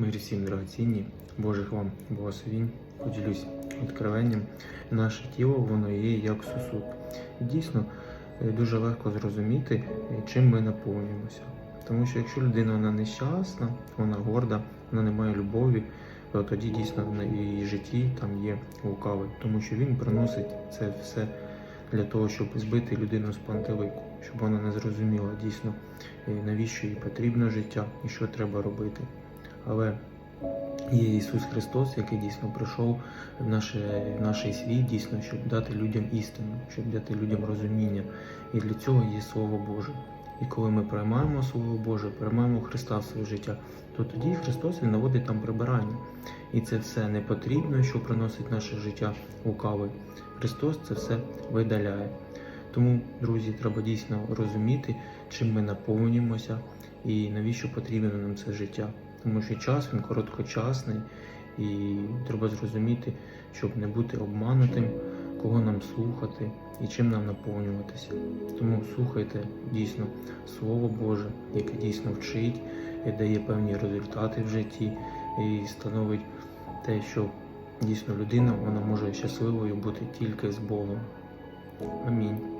Мир всім дорогоцінні, Божих вам благословінь, поділюсь відкривенням. Наше тіло воно є як сусуд. Дійсно е, дуже легко зрозуміти, е, чим ми наповнюємося. Тому що якщо людина вона нещасна, вона горда, вона не має любові, то тоді дійсно в її житті там є лукавий, тому що він приносить це все для того, щоб збити людину з пантелику, щоб вона не зрозуміла дійсно, е, навіщо їй потрібно життя і що треба робити. Але є Ісус Христос, який дійсно прийшов в наше, в наш світ, дійсно, щоб дати людям істину, щоб дати людям розуміння. І для цього є Слово Боже. І коли ми приймаємо Слово Боже, приймаємо Христа в своє життя, то тоді Христос Він наводить там прибирання. І це все не потрібно, що приносить наше життя лукавий. Христос це все видаляє. Тому, друзі, треба дійсно розуміти, чим ми наповнюємося і навіщо потрібно нам це життя. Тому що час він короткочасний, і треба зрозуміти, щоб не бути обманутим, кого нам слухати і чим нам наповнюватися. Тому слухайте дійсно Слово Боже, яке дійсно вчить, і дає певні результати в житті і становить те, що дійсно людина вона може щасливою бути тільки з Богом. Амінь.